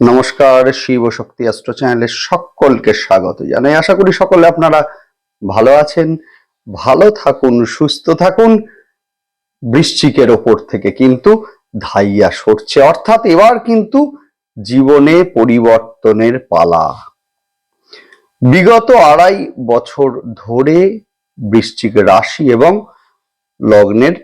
নমস্কার, শিব শক্তি অস্ত্র চ্যানেলে সকলকে স্বাগত জানাই। আশা করি সকলে আপনারা ভালো আছেন, ভালো থাকুন, সুস্থ থাকুন। বৃশ্চিকের ওপর থেকে কিন্তু ধাইয়া সরছে। অর্থাৎ এবার কিন্তু জীবনে পরিবর্তনের পালা। বিগত আড়াই বছর ধরে বৃশ্চিক রাশি এবং লগ্নের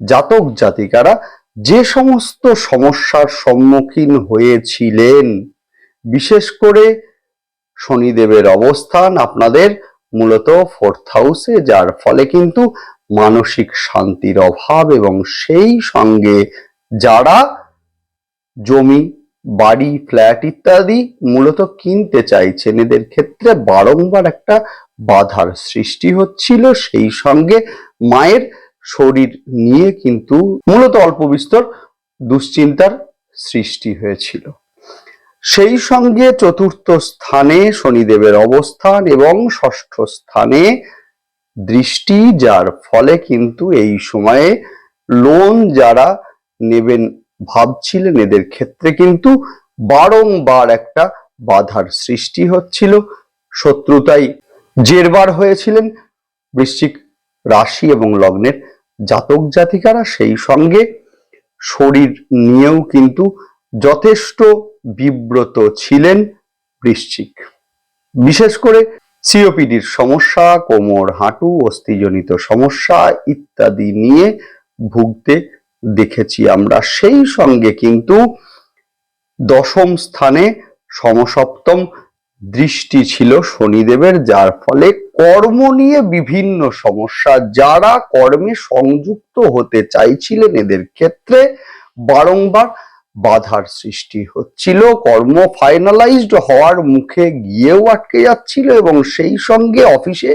জাতক জাতিকারা যে সমস্ত সমস্যার সম্মুখীন হয়েছিলেন, বিশেষ করে শনিদেবের অবস্থান আপনাদের মূলত ফোর্থ হাউসে যার ফলে কিন্তু মানসিক শান্তির অভাব এবং সেই সঙ্গে যারা জমি, বাড়ি ফ্ল্যাট ইত্যাদি মূলত কিনতে চাইছেন, এদের ক্ষেত্রে বারংবার একটা বাধার সৃষ্টি হচ্ছিল। সেই সঙ্গে মায়ের শরীর নিয়ে কিন্তু মূলত অল্প বিস্তর দুশ্চিন্তার সৃষ্টি হয়েছিল। সেই সঙ্গে চতুর্থ স্থানে শনিদেবের অবস্থান এবং ষষ্ঠ স্থানে দৃষ্টি, যার ফলে কিন্তু এই সময়ে লোন যারা নেবেন ভাবছিলেন, এদের ক্ষেত্রে কিন্তু বারংবার একটা বাধার সৃষ্টি হচ্ছিল। শত্রুতাই জেরবার হয়েছিলেন। বৃশ্চিক রাশি এবং লগ্নের জাতক জাতিকারা সেই সঙ্গে শরীর নিয়েও কিন্তু যথেষ্ট বিব্রত ছিলেন বৃশ্চিক। বিশেষ করে সিওপিডির সমস্যা, কোমর, হাঁটু, অস্থিজনিত সমস্যা ইত্যাদি নিয়ে ভুগতে দেখেছি আমরা। সেই সঙ্গে কিন্তু দশম স্থানে সমসপ্তম দৃষ্টি ছিল শনিদেবের, যার ফলে কর্ম নিয়ে বিভিন্ন সমস্যা, যারা কর্মে সংযুক্ত হতে চাইছিলেন এদের ক্ষেত্রে বারংবার বাধার সৃষ্টি হচ্ছিল। কর্ম ফাইনালাইজড হওয়ার মুখে গিয়েও আটকে যাচ্ছিল এবং সেই সঙ্গে অফিসে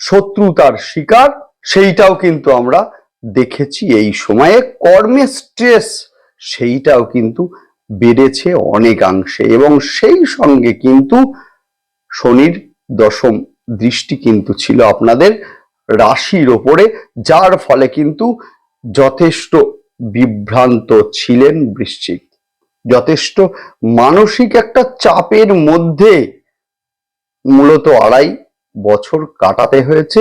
শত্রুতার শিকার, সেইটাও কিন্তু আমরা দেখেছি এই সময়ে। কর্মে স্ট্রেস সেইটাও কিন্তু বেড়েছে অনেকাংশে এবং সেই সঙ্গে কিন্তু শনির দশম দৃষ্টি কিন্তু ছিল আপনাদের রাশির ওপরে, যার ফলে কিন্তু যথেষ্ট বিভ্রান্ত ছিলেন বৃশ্চিক। যথেষ্ট মানসিক একটা চাপের মধ্যে মূলত আড়াই বছর কাটাতে হয়েছে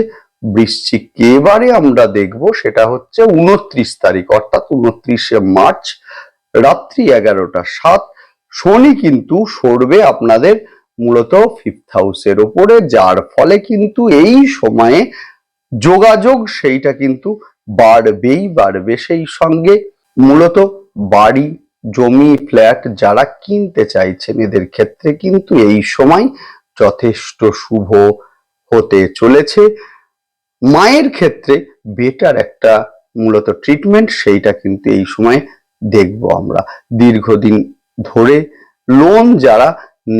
বৃশ্চিক এবারে আমরা দেখব সেটা হচ্ছে উনত্রিশ তারিখ, অর্থাৎ উনত্রিশে মার্চ রাত্রি এগারোটা সাত, শনি কিন্তু সরবে আপনাদের মূলত ফিফথ হাউসের ওপরে, যার ফলে কিন্তু এই সময়ে যোগাযোগ সেইটা কিন্তু বাড়বেই, বাড়বে সেই সঙ্গে। মূলত বাড়ি, জমি ফ্ল্যাট যারা কিনতে চাইছেন এদের ক্ষেত্রে কিন্তু এই সময় যথেষ্ট শুভ হতে চলেছে। মায়ের ক্ষেত্রে বেটার একটা মূলত ট্রিটমেন্ট সেইটা কিন্তু এই সময় দেখব আমরা। দীর্ঘদিন ধরে লোন যারা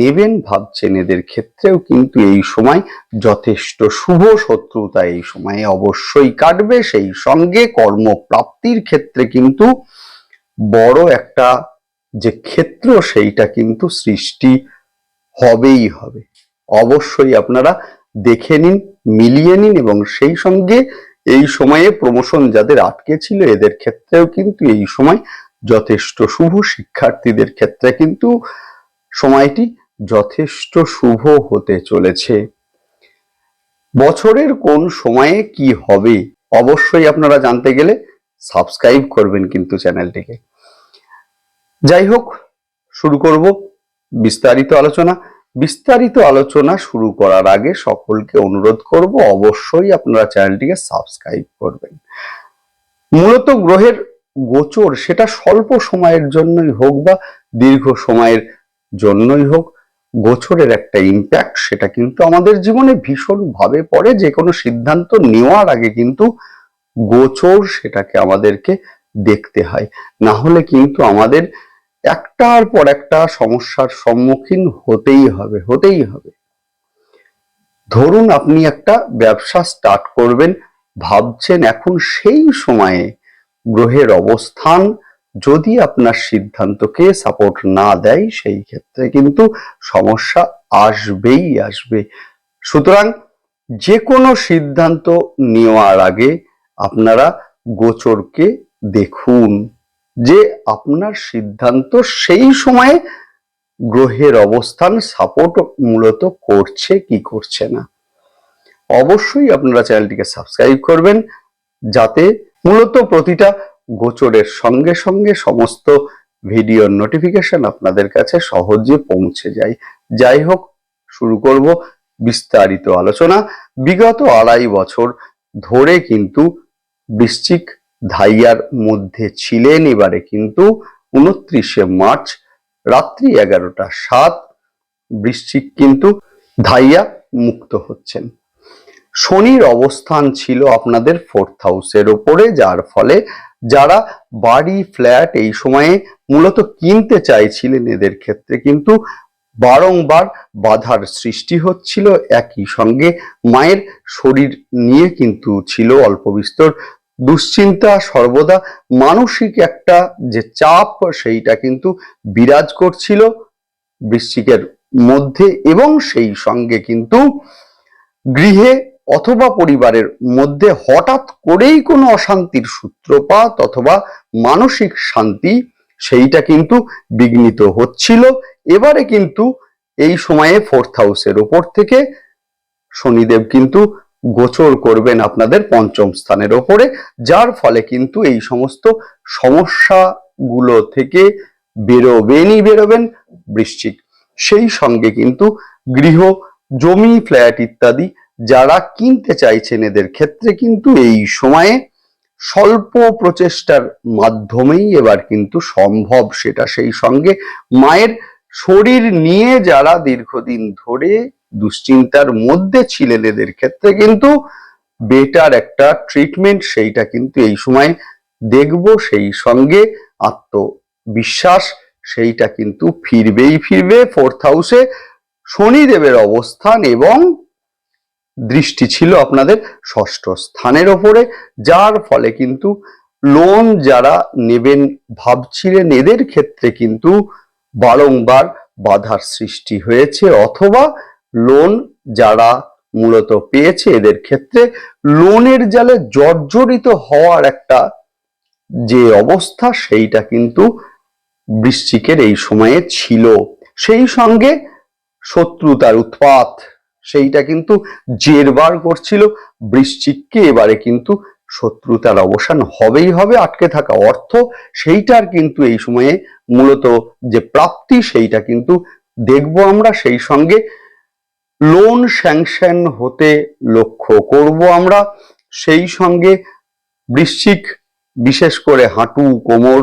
নেবেন ভাবছেন, এদের ক্ষেত্রেও কিন্তু এই সময় যথেষ্ট শুভ শত্রুতা এই সময়ে অবশ্যই কাটবে। সেই সঙ্গে কর্মপ্রাপ্তির ক্ষেত্রে কিন্তু বড় একটা যে ক্ষেত্র, সেইটা কিন্তু সৃষ্টি হবেই হবে। অবশ্যই আপনারা দেখে নিন, মিলিয়ে নিন এবং সেই সঙ্গে এই সময়ে প্রমোশন যাদের আটকে ছিল, এদের ক্ষেত্রেও কিন্তু এই সময় যথেষ্ট শুভ শিক্ষার্থীদের ক্ষেত্রে কিন্তু সময়টি যথেষ্ট শুভ হতে চলেছে। বছরের কোন সময়ে কি হবে অবশ্যই আপনারা জানতে গেলে সাবস্ক্রাইব করবেন কিন্তু চ্যানেলটিকে। যাই হোক, শুরু করব বিস্তারিত আলোচনা। বিস্তারিত আলোচনা শুরু করার আগে সকলকে অনুরোধ করব অবশ্যই আপনারা চ্যানেলটিকে সাবস্ক্রাইব করবেন। মূলত গ্রহের গোচর, সেটা স্বল্প সময়ের জন্যই হোক বা দীর্ঘ সময়ের জন্যই হোক, গোচরের একটা ইম্প্যাক্ট সেটা কিন্তু আমাদের জীবনে ভীষণ ভাবে পড়ে। যে কোনো সিদ্ধান্ত নেওয়ার আগে কিন্তু গোচর সেটাকে আমাদেরকে দেখতে হয়। না হলে কিন্তু আমাদের একটার পর একটা সমস্যার সম্মুখীন হতেই হবে হতেই হবে। ধরুন আপনি একটা ব্যবসা স্টার্ট করবেন, ভাবছেন এখন সেই সময়ে গ্রহের অবস্থান যদি আপনার সিদ্ধান্তকে সাপোর্ট না দেয়, সেই ক্ষেত্রে কিন্তু সমস্যা আসবেই আসবে। সুতরাং যে কোনো সিদ্ধান্ত নেওয়ার আগে আপনারা গোচরকে দেখুন যে আপনার সিদ্ধান্ত সেই সময়ে গ্রহের অবস্থান সাপোর্ট মূলত করছে কি করছে না। অবশ্যই আপনারা চ্যানেলটিকে সাবস্ক্রাইব করবেন যাতে মূলত প্রতিটা গোচরের সঙ্গে সঙ্গে সমস্ত ভিডিওর নোটিফিকেশন আপনাদের কাছে সহজে পৌঁছে যায়। যাই হোক, শুরু করব বিস্তারিত আলোচনা। বিগত আড়াই বছর ধরে কিন্তু বৃশ্চিক ধাইয়ার মধ্যে ছিলেন এবারে কিন্তু উনত্রিশে মার্চ রাত্রি এগারোটা সাত বৃশ্চিক কিন্তু ধাইয়া মুক্ত হচ্ছেন। শনির অবস্থান ছিল আপনাদের ফোর্থ হাউসের ওপরে, যার ফলে যারা বাড়ি ফ্ল্যাট এই সময়ে মূলত কিনতে চাইছিলেন এদের ক্ষেত্রে কিন্তু বারংবার বাধার সৃষ্টি হচ্ছিল। একই সঙ্গে মায়ের শরীর নিয়ে কিন্তু ছিল অল্প বিস্তর দুশ্চিন্তা। সর্বদা মানসিক একটা যে চাপ, সেইটা কিন্তু বিরাজ করছিল বৃশ্চিকের মধ্যে এবং সেই সঙ্গে কিন্তু গৃহে অথবা পরিবারের মধ্যে হঠাৎ করেই কোনো অশান্তির সূত্রপাত অথবা মানসিক শান্তি, সেইটা কিন্তু বিঘ্নিত হচ্ছিল। এবারে কিন্তু এই সময়ে ফোর্থ হাউসের ওপর থেকে শনিদেব কিন্তু গোচর করবেন আপনাদের পঞ্চম স্থানের ওপরে, যার ফলে কিন্তু এই সমস্ত সমস্যাগুলো থেকে বেরোবেনই বেরোবেন বৃশ্চিক। সেই সঙ্গে কিন্তু গৃহ, জমি, ফ্ল্যাট ইত্যাদি যারা কিনতে চাইছেন এদের ক্ষেত্রে কিন্তু এই সময়ে স্বল্প প্রচেষ্টার মাধ্যমেই এবার কিন্তু সম্ভব সেটা সেই সঙ্গে মায়ের শরীর নিয়ে যারা দীর্ঘদিন ধরে দুশ্চিন্তার মধ্যে ছিলেন এদের ক্ষেত্রে কিন্তু বেটার একটা ট্রিটমেন্ট সেইটা কিন্তু এই সময় দেখব সেই সঙ্গে আত্মবিশ্বাস সেইটা কিন্তু ফিরবেই ফিরবে। ফোর্থ হাউসে শনিদেবের অবস্থান এবং দৃষ্টি ছিল আপনাদের ষষ্ঠ স্থানের ওপরে, যার ফলে কিন্তু লোন যারা নেবেন ভাবছিলেন, এদের ক্ষেত্রে কিন্তু বারংবার বাধার সৃষ্টি হয়েছে, অথবা লোন যারা মূলত পেয়েছে, এদের ক্ষেত্রে লোনের জালে জর্জরিত হওয়ার একটা যে অবস্থা, সেইটা কিন্তু বৃশ্চিকের এই সময়ে ছিল। সেই সঙ্গে শত্রুতার উৎপাত সেইটা কিন্তু জেরবার করছিল। বৃশ্চিককে এবারে কিন্তু শত্রুতার অবসান হবেই হবে, আটকে থাকা অর্থ। সেইটার কিন্তু এই সময়ে মূলত যে প্রাপ্তি, সেইটা কিন্তু দেখব আমরা। সেই সঙ্গে লোন স্যাংশন হতে লক্ষ্য করব আমরা। সেই সঙ্গে বৃশ্চিক, বিশেষ করে হাঁটু, কোমর,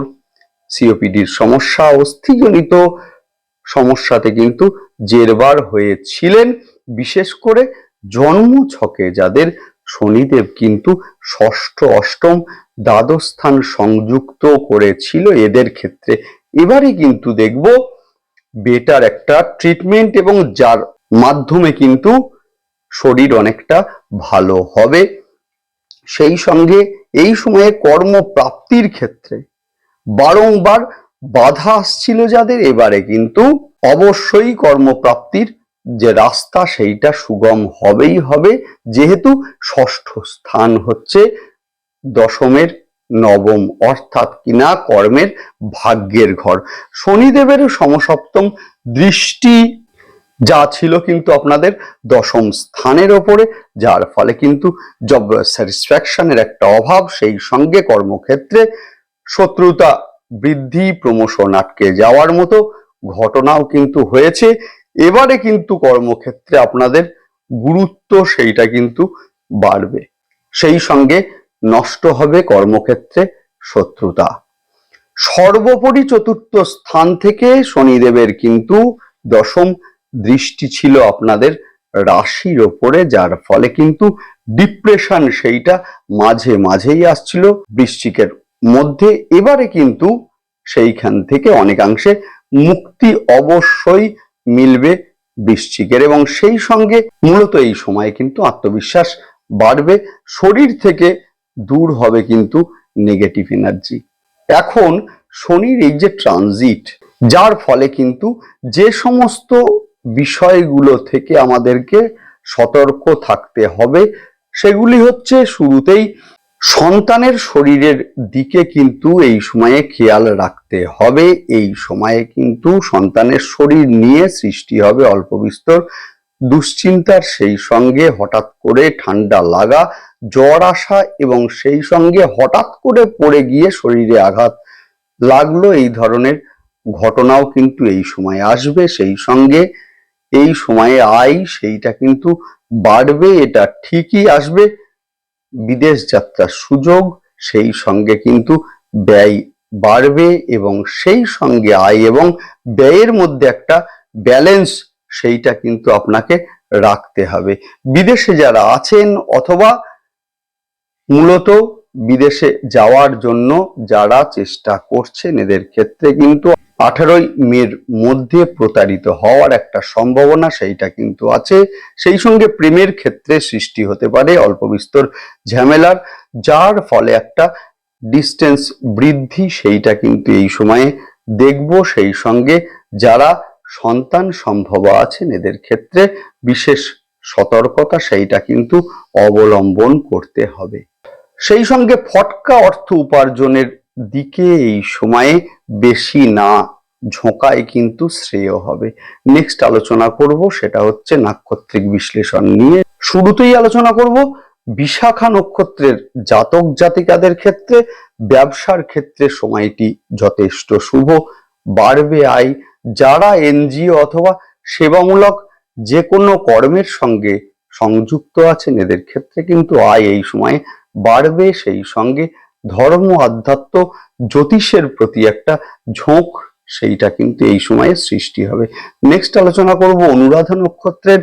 সিওপিডির সমস্যা, অস্থিজনিত সমস্যাতে কিন্তু জেরবার হয়েছিলেন। বিশেষ করে জন্ম ছকে যাদের শনিদেব কিন্তু ষষ্ঠ, অষ্টম দ্বাদশ স্থান সংযুক্ত করেছিল এদের ক্ষেত্রে। এবারে কিন্তু দেখব বেটার একটা ট্রিটমেন্ট এবং যার মাধ্যমে কিন্তু শরীর অনেকটা ভালো হবে। সেই সঙ্গে এই সময়ে কর্মপ্রাপ্তির ক্ষেত্রে বারংবার বাধা আসছিল যাদের, এবারে কিন্তু অবশ্যই কর্মপ্রাপ্তির যে রাস্তা সেইটা সুগম হবেই হবে, যেহেতু ষষ্ঠ স্থান হচ্ছে দশমের নবম, অর্থাৎ কিনা কর্মের ভাগ্যের ঘর। শনিদেবের সমসপ্তম দৃষ্টি যা ছিল কিন্তু আপনাদের দশম স্থানের ওপরে, যার ফলে কিন্তু জব স্যাটিসফ্যাকশনের একটা অভাব, সেই সঙ্গে কর্মক্ষেত্রে শত্রুতা বৃদ্ধি প্রমোশন আটকে যাওয়ার মতো ঘটনাও কিন্তু হয়েছে। এবারে কিন্তু কর্মক্ষেত্রে আপনাদের গুরুত্ব সেইটা কিন্তু বাড়বে। সেই সঙ্গে নষ্ট হবে কর্মক্ষেত্রে শত্রুতা। সর্বোপরি চতুর্থ স্থান থেকে শনিদেবের কিন্তু দশম দৃষ্টি ছিল আপনাদের রাশির ওপরে, যার ফলে কিন্তু ডিপ্রেশন সেইটা মাঝে মাঝেই আসছিল বৃশ্চিকের মধ্যে। এবারে কিন্তু সেইখান থেকে অনেকাংশে মুক্তি অবশ্যই মিলবে বৃশ্চিকের এবং সেই সঙ্গে মূলত এই সময় কিন্তু আত্মবিশ্বাস বাড়বে, শরীর থেকে দূর হবে কিন্তু নেগেটিভ এনার্জি এখন শনির এই যে ট্রানজিট যার ফলে কিন্তু যে সমস্ত বিষয়গুলো থেকে আমাদেরকে সতর্ক থাকতে হবে, সেগুলি হচ্ছে শুরুতেই সন্তানের শরীরের দিকে কিন্তু এই সময়ে খেয়াল রাখতে হবে। এই সময়ে কিন্তু সন্তানের শরীর নিয়ে সৃষ্টি হবে অল্প বিস্তর দুশ্চিন্তার। সেই সঙ্গে হঠাৎ করে ঠান্ডা লাগা, জ্বর আসা এবং সেই সঙ্গে হঠাৎ করে পড়ে গিয়ে শরীরে আঘাত লাগল, এই ধরনের ঘটনাও কিন্তু এই সময় আসবে। সেই সঙ্গে এই সময়ে আয়, সেইটা কিন্তু বাড়বে, এটা ঠিকই আসবে। বিদেশ যাত্রার সুযোগ, সেই সঙ্গে কিন্তু ব্যয় বাড়বে এবং সেই সঙ্গে আয় এবং ব্যয়ের মধ্যে একটা ব্যালেন্স সেইটা কিন্তু আপনাকে রাখতে হবে। বিদেশে যারা আছেন অথবা মূলত বিদেশে যাওয়ার জন্য যারা চেষ্টা করছেন, এদের ক্ষেত্রে কিন্তু আঠারোই মের মধ্যে প্রতারিত হওয়ার একটা সম্ভাবনা সেইটা কিন্তু আছে। সেই সঙ্গে প্রেমের ক্ষেত্রে সৃষ্টি হতে পারে অল্প বিস্তর ঝামেলার, যার ফলে একটা ডিস্টেন্স বৃদ্ধি সেইটা কিন্তু এই সময়ে দেখব। সেই সঙ্গে যারা সন্তান সম্ভব আছেন, এদের ক্ষেত্রে বিশেষ সতর্কতা সেইটা কিন্তু অবলম্বন করতে হবে। সেই সঙ্গে ফটকা অর্থ উপার্জনের দিকে এই সময়ে বেশি না ঝোঁকায় কিন্তু শ্রেয় হবে। নেক্সট আলোচনা করব সেটা হচ্ছে নাক্ষত্রিক বিশ্লেষণ নিয়ে। শুরুতেই আলোচনা করব বিশাখা নক্ষত্রের জাতক জাতিকাদের ক্ষেত্রে, ব্যবসার ক্ষেত্রে সময়টি যথেষ্ট শুভ, বাড়বে আয়। যারা এনজিও অথবা সেবামূলক যে কোনো কর্মের সঙ্গে সংযুক্ত আছেন, এদের ক্ষেত্রে কিন্তু আয় এই সময়ে বাড়বে। সেই সঙ্গে ধর্ম আধ্যাত্ম জ্যোতিষের প্রতি একটা ঝোঁক, সেইটা কিন্তু এই সময়ে সৃষ্টি হবে। নেক্সট আলোচনা করব অনুরাধা নক্ষত্রের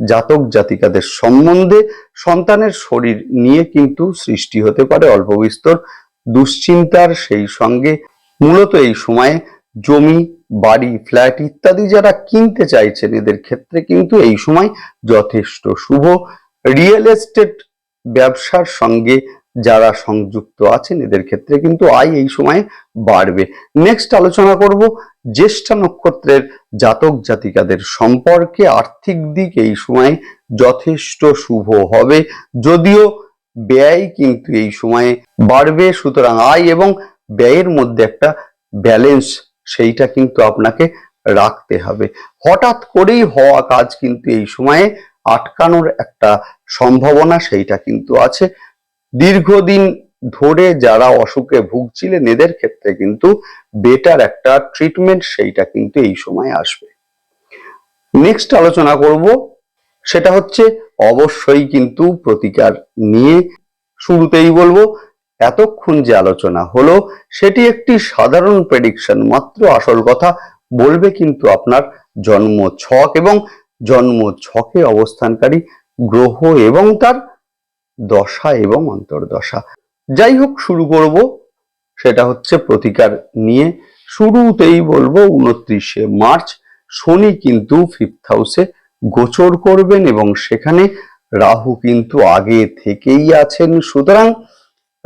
জাতক জাতিকাদের সম্বন্ধে। সন্তানের শরীর নিয়ে কিন্তু সৃষ্টি হতে পারে অল্প বিস্তর দুশ্চিন্তার, সেই সঙ্গে মূলত এই সময়ে জমি, বাড়ি, ফ্ল্যাট ইত্যাদি যারা কিনতে চাইছেন, এদের ক্ষেত্রে কিন্তু এই সময় যথেষ্ট শুভ। রিয়েল এস্টেট ব্যবসার সঙ্গে যারা সংযুক্ত আছেন, এদের ক্ষেত্রে কিন্তু আয় এই সময়ে বাড়বে। নেক্সট আলোচনা করব জ্যেষ্ঠা নক্ষত্রের জাতক জাতিকাদের সম্পর্কে। আর্থিক দিক এই সময়ে যথেষ্ট শুভ হবে, যদিও ব্যয় কিন্তু এই সময়ে বাড়বে, সুতরাং আয় এবং ব্যয়ের মধ্যে একটা ব্যালেন্স সেইটা কিন্তু আপনাকে রাখতে হবে। হঠাৎ করেই হওয়া কাজ কিন্তু এই সময়ে আটকানোর একটা সম্ভাবনা সেইটা কিন্তু আছে। দীর্ঘদিন ধরে যারা অসুখে ভুগছিলেন, এদের ক্ষেত্রে কিন্তু বেটার একটা ট্রিটমেন্ট সেইটা কিন্তু এই সময় আসবে। নেক্সট আলোচনা করব, সেটা হচ্ছে অবশ্যই কিন্তু প্রতিকার নিয়ে শুরুতেই বলব, এতক্ষণ যে আলোচনা হলো, সেটি একটি সাধারণ প্রেডিকশন মাত্র আসল কথা বলবে কিন্তু আপনার জন্ম ছক এবং জন্ম ছকে অবস্থানকারী গ্রহ এবং তার দশা এবং অন্তর্দশা। যাই হোক, শুরু করব। সেটা হচ্ছে প্রতিকার নিয়ে। শুরুতেই বলব, উনত্রিশে মার্চ, শনি কিন্তু ফিফথ হাউসে গোচর করবেন এবং সেখানে রাহু কিন্তু আগে থেকেই আছেন। সুতরাং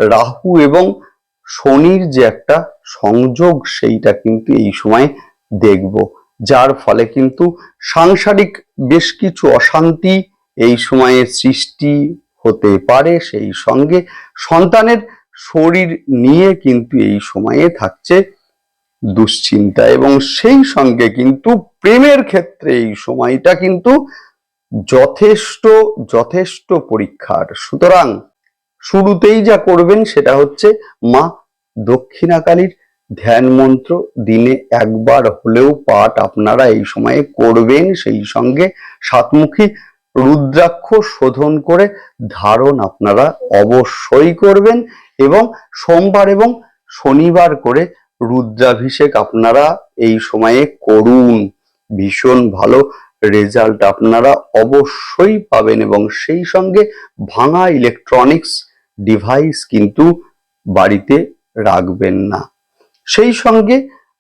রাহু এবং শনির যে একটা সংযোগ, সেইটা কিন্তু এই সময় দেখব। যার ফলে কিন্তু সাংসারিক বেশ কিছু অশান্তি এই সময়ে সৃষ্টি হতে পারে সেই সঙ্গে। সন্তানের শরীর নিয়ে কিন্তু এই সময়ে থাকছে দুশ্চিন্তা এবং সেই সঙ্গে কিন্তু প্রেমের ক্ষেত্রে এই সময়টা কিন্তু যথেষ্ট যথেষ্ট পরীক্ষার। সুতরাং শুরুতেই যা করবেন সেটা হচ্ছে মা দক্ষিণাকালীর ধ্যান মন্ত্র। দিনে একবার হলেও পাঠ আপনারা এই সময়ে করবেন। সেই সঙ্গে সাতমুখী রুদ্রাক্ষ শোধন করে ধারণ আপনারা অবশ্যই করবেন এবং সোমবার এবং শনিবার করে রুদ্রাভিষেক আপনারা এই সময়ে করুন। ভীষণ ভালো রেজাল্ট আপনারা অবশ্যই পাবেন এবং সেই সঙ্গে ভাঙা ইলেকট্রনিক্স ডিভাইস কিন্তু বাড়িতে রাখবেন না। সেই সঙ্গে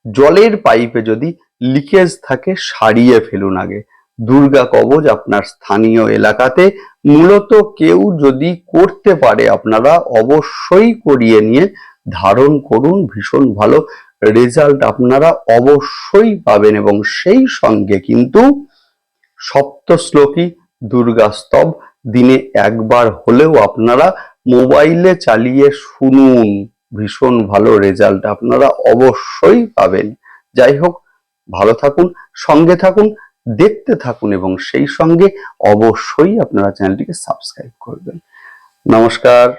জলের পাইপে যদি লিকেজ থাকে, সারিয়ে ফেলুন আগে। দুর্গা কবচ আপনার স্থানীয় এলাকাতে। মূলত কেউ যদি করতে পারে, আপনারা অবশ্যই করিয়ে নিয়ে ধারণ করুন। ভীষণ ভালো রেজাল্ট আপনারা অবশ্যই পাবেন এবং সেই সঙ্গে কিন্তু সপ্ত শ্লোকী দুর্গা স্তব দিনে একবার হলেও আপনারা মোবাইলে চালিয়ে শুনুন। ভীষণ ভালো রেজাল্ট আপনারা অবশ্যই পাবেন। যাই হোক, ভালো থাকুন, সঙ্গে থাকুন। দেখতে থাকুন এবং সেই সঙ্গে অবশ্যই আপনারা চ্যানেলটিকে সাবস্ক্রাইব করবেন। নমস্কার।